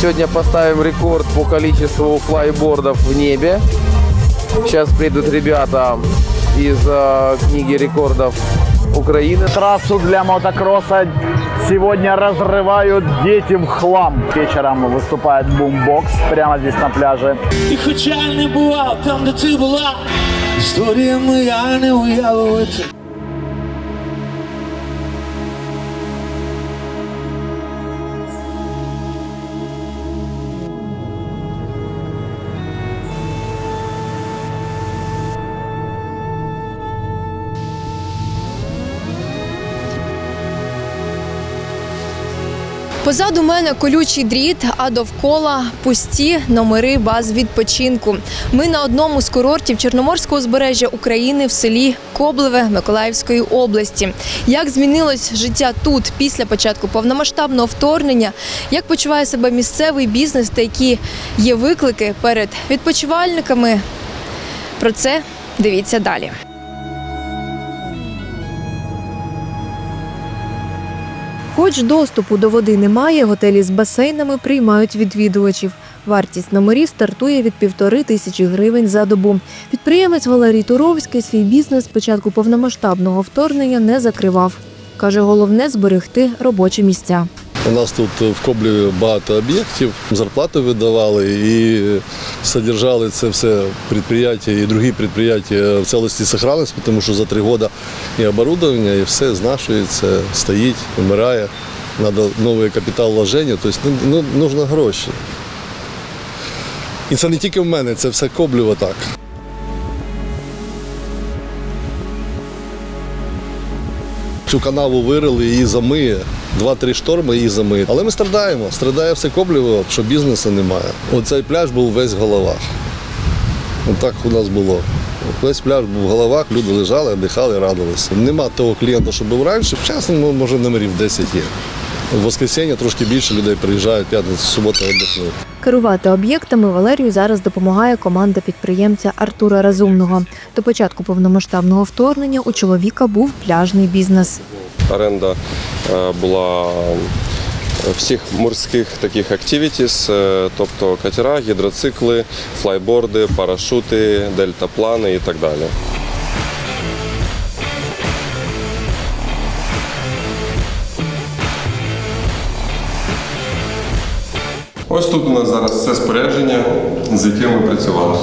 Сегодня поставим рекорд по количеству флайбордов в небе. Сейчас придут ребята из э, книги рекордов Украины. Трассу для мотокросса сегодня разрывают дети в хлам. Вечером выступает бумбокс прямо здесь на пляже. І хоча не бував там, де ти була, історія моя не уявити. Позаду мене колючий дріт, а довкола пусті номери баз відпочинку. Ми на одному з курортів Чорноморського узбережжя України в селі Коблеве Миколаївської області. Як змінилось життя тут після початку повномасштабного вторгнення? Як почуває себе місцевий бізнес та які є виклики перед відпочивальниками? Про це дивіться далі. Хоч доступу до води немає, готелі з басейнами приймають відвідувачів. Вартість номерів стартує від півтори тисячі гривень за добу. Підприємець Валерій Туровський свій бізнес з початку повномасштабного вторгнення не закривав. Каже, головне зберегти робочі місця. У нас тут в Коблі багато об'єктів, зарплату видавали і содержали це все підприємства і інші підприємства в цілості сохранності, тому що за три роки і оборудовання, і все знашується, стоїть, вмирає. Треба новий капітал вложення, тобто ну, ну, нужно гроші. І це не тільки в мене, це все Коблево так. Цю канаву вирили, її замиє. Два-три шторми її замиє. Але ми страдаємо. Страдає все Коблево, що бізнесу немає. Оцей пляж був весь в головах. Отак у нас було. Весь пляж був в головах, люди лежали, дихали, радилися. Нема того клієнта, що був раніше. Вчасно, ну, може номерів 10 є. В воскресенье трошки більше людей приїжджають, п'ятницю, суботу віддихнуть. Керувати об'єктами Валерію зараз допомагає команда підприємця Артура Разумного. До початку повномасштабного вторгнення у чоловіка був пляжний бізнес. оренда е, була е, всіх морських таких activities, е, тобто катера, гідроцикли, флайборди, парашути, дельтаплани і так далі. Ось тут у нас зараз все спорядження, з яким ми працювали.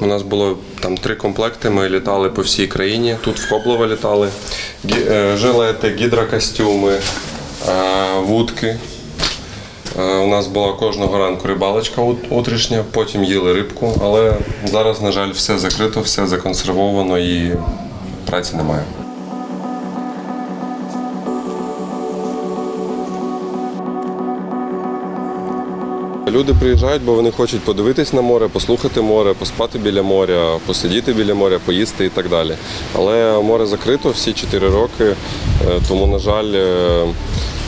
У нас було там три комплекти. Ми літали по всій країні. Тут в Коблово літали. Е, Жилети, гідрокостюми, е, вудки. Е, У нас була кожного ранку рибалочка ут- утрішня, потім їли рибку, але зараз, на жаль, все закрито, все законсервовано і праці немає. Люди приїжджають, бо вони хочуть подивитись на море, послухати море, поспати біля моря, посидіти біля моря, поїсти і так далі. Але море закрито всі 4 роки, е, тому, на жаль, е,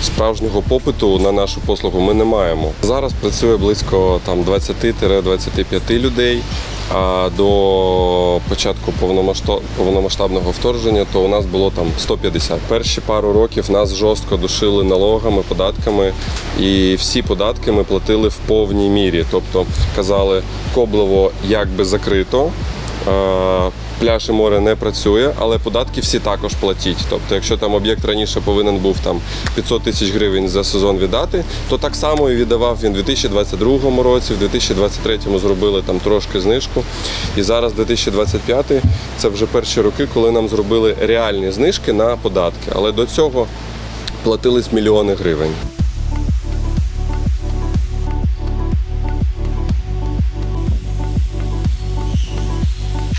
справжнього попиту на нашу послугу ми не маємо. Зараз працює близько там 20-25 людей. А до початку повномасштаб- повномасштабного вторгнення то у нас було там 150. Перші пару років нас жорстко душили налогами, податками, і всі податки ми платили в повній мірі. Тобто казали, Коблево якби закрито. Е, Пляж і море не працює, але податки всі також платіть. Тобто, якщо там об'єкт раніше повинен був там 500 тисяч гривень за сезон віддати, то так само і віддавав він у 2022 році, в 2023 зробили там трошки знижку. І зараз 2025 це вже перші роки, коли нам зробили реальні знижки на податки. Але до цього платились мільйони гривень.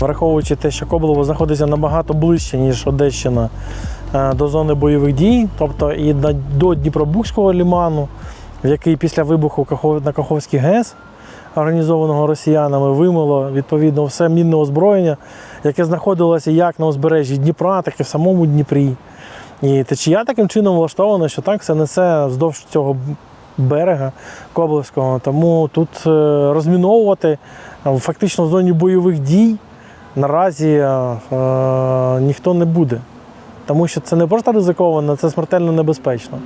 Враховуючи те, що Коблево знаходиться набагато ближче, ніж Одещина е, до зони бойових дій, тобто і до Дніпробузького ліману, який після вибуху на Каховський ГЕС, організованого росіянами, вимило відповідно все мінне озброєння, яке знаходилося як на узбережжі Дніпра, так і в самому Дніпрі. І течія таким чином влаштована, що так все несе вздовж цього берега Коблевського. Тому тут е, розміновувати е, фактично в зоні бойових дій наразі е, е, ніхто не буде. тому що це не просто ризиковано, це смертельно небезпечно.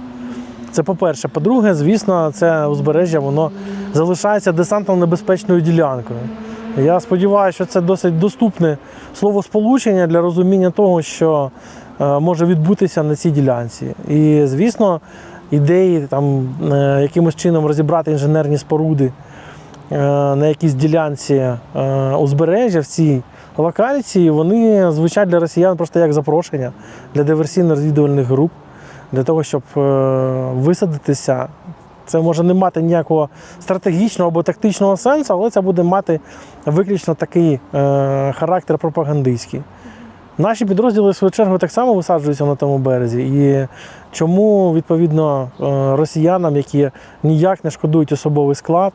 Це по-перше. По-друге, звісно, це узбережжя воно залишається десантно небезпечною ділянкою. Я сподіваюся, що це досить доступне словосполучення для розуміння того, що е, може відбутися на цій ділянці. І, звісно, ідеї там е, якимось чином розібрати інженерні споруди на якійсь ділянці узбережжя в цій локації, вони звучать для росіян просто як запрошення для диверсійно-розвідувальних груп, для того, щоб е, висадитися. Це може не мати ніякого стратегічного або тактичного сенсу, але це буде мати виключно такий е, характер пропагандистський. Наші підрозділи, в свою чергу, так само висаджуються на тому березі. І чому, відповідно, е, росіянам, які ніяк не шкодують особовий склад,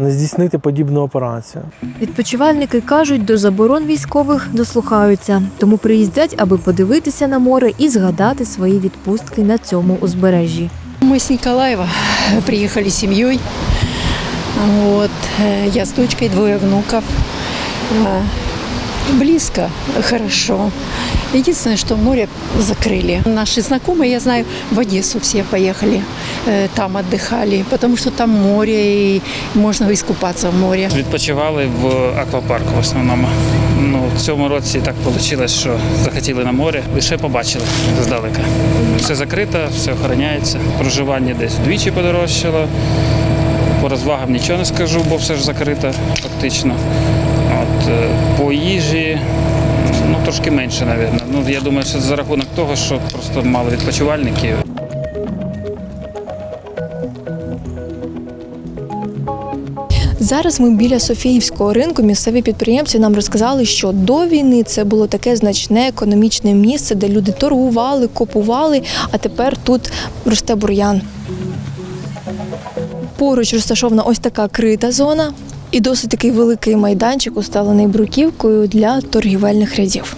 не здійснити подібну операцію? Відпочивальники кажуть, до заборон військових дослухаються, тому приїздять, аби подивитися на море і згадати свої відпустки на цьому узбережжі. Мы с Николаева приехали с семьей. Вот. э, Я с дочкой, двое внуков. Э, Близко, хорошо. Единственное, что море закрыли. Наши знакомые, я знаю, в Одессу все поехали, э, там отдыхали, потому что там море и можно искупаться в море. Відпочивали в аквапарку в основному. Ну, в цьому році так вийшло, що захотіли на море, лише побачили здалека. Все закрито, все охороняється. Проживання десь вдвічі подорожчало. По розвагам нічого не скажу, бо все ж закрито фактично. От, е, по їжі ну, трошки менше, мабуть. Ну, я думаю, що за рахунок того, що просто мало відпочивальників. Зараз ми біля Софіївського ринку. Місцеві підприємці нам розказали, що до війни це було таке значне економічне місце, де люди торгували, купували, а тепер тут росте бур'ян. Поруч розташована ось така крита зона і досить такий великий майданчик, уставлений бруківкою для торгівельних рядів.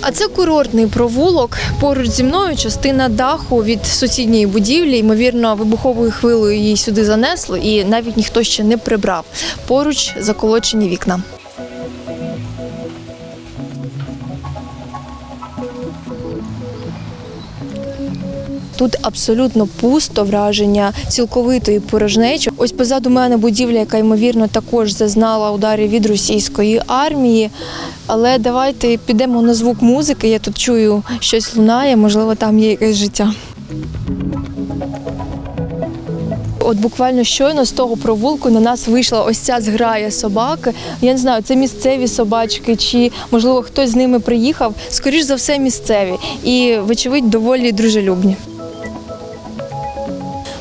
А це курортний провулок. Поруч зі мною частина даху від сусідньої будівлі. Ймовірно, вибуховою хвилею її сюди занесло, і навіть ніхто ще не прибрав. Поруч заколочені вікна. Тут абсолютно пусто враження цілковитої порожнечі. Ось позаду мене будівля, яка ймовірно також зазнала ударів від російської армії. Але давайте підемо на звук музики. Я тут чую щось лунає, можливо, там є якесь життя. От буквально щойно з того провулку на нас вийшла ось ця зграя собак. Я не знаю, це місцеві собачки, чи можливо хтось з ними приїхав. Скоріш за все, місцеві і, вочевидь, доволі дружелюбні.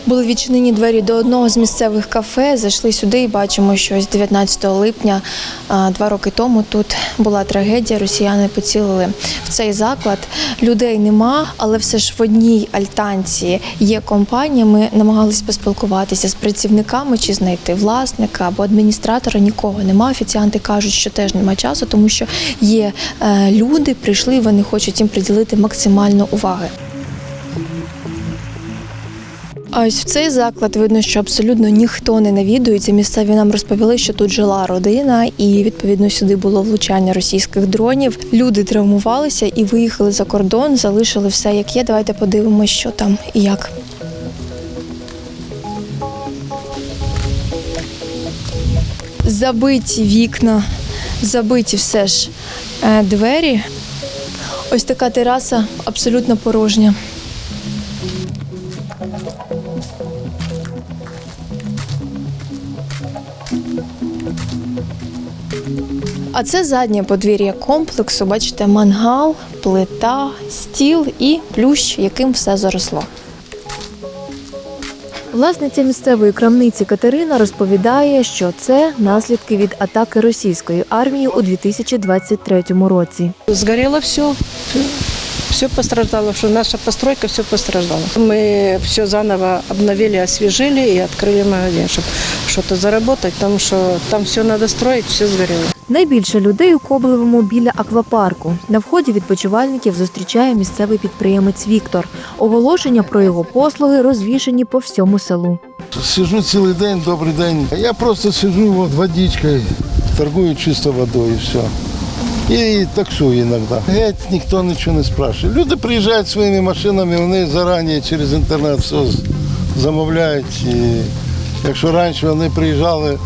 Були відчинені двері до одного з місцевих кафе. Зайшли сюди і бачимо, що ось 19 липня, два роки тому, тут була трагедія. Росіяни поцілили в цей заклад. Людей нема, але все ж в одній альтанці є компанія. Ми намагалися поспілкуватися з працівниками чи знайти власника або адміністратора. Нікого нема. Офіціанти кажуть, що теж нема часу, тому що є е, люди, прийшли, вони хочуть їм приділити максимально уваги. Ось в цей заклад видно, що абсолютно ніхто не навідується. Місцеві нам розповіли, що тут жила родина, і відповідно сюди було влучання російських дронів. Люди травмувалися і виїхали за кордон, залишили все як є. Давайте подивимося, що там і як. Забиті вікна, забиті все ж е, двері. Ось така тераса абсолютно порожня. А це заднє подвір'я комплексу. Бачите, мангал, плита, стіл і плющ, яким все заросло. Власниця місцевої крамниці Катерина розповідає, що це наслідки від атаки російської армії у 2023 році. Сгорело все. Все пострадало, что наша постройка все пострадала. Мы все заново обновили, освежили и открыли магазин, чтобы что-то заработать, потому что там все надо строить, все сгорело. Найбільше людей у Коблевому біля аквапарку. На вході відпочивальників зустрічає місцевий підприємець Віктор. Оголошення про його послуги розвішені по всьому селу. Сижу цілий день, добрий день. Я просто сижу, от водичкою торгую чисто водой и все. И таксую иногда. Геть ніхто нічого не спрашиває. Люди приїжджають своїми машинами, вони зарані через інтернет все замовляють. І якщо раніше вони приїжджали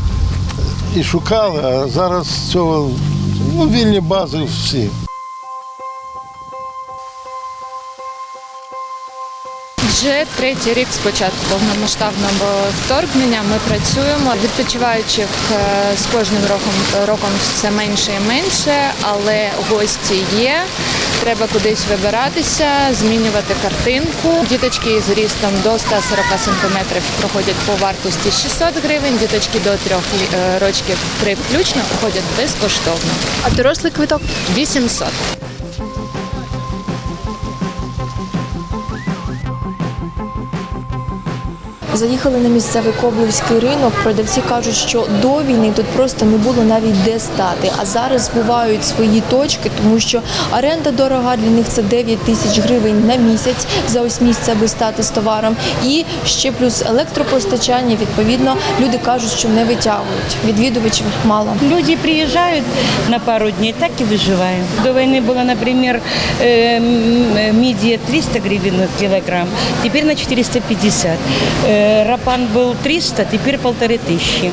і шукали, а зараз цього ну, вільні бази всі. Вже третій рік з початку повномасштабного вторгнення ми працюємо. Відпочиваючих е, з кожним роком роком все менше і менше, але гості є. Треба кудись вибиратися, змінювати картинку. Діточки з рістом до 140 см проходять по вартості 600 гривень, діточки до 3 років 3 включно проходять безкоштовно. А дорослий квиток 800. Заїхали на місцевий коблівський ринок. Продавці кажуть, що до війни тут просто не було навіть де стати. А зараз збувають свої точки, тому що оренда дорога для них це 9 тисяч гривень на місяць за ось місце, аби стати з товаром. І ще плюс електропостачання. Відповідно, люди кажуть, що не витягують. Відвідувачів мало. Люди приезжают на пару дней, так и выживаем. До войны было, например, э, м, мидия 300 гривен на килограмм, теперь на 450. Э, Рапан был 300, теперь полторы тысячи.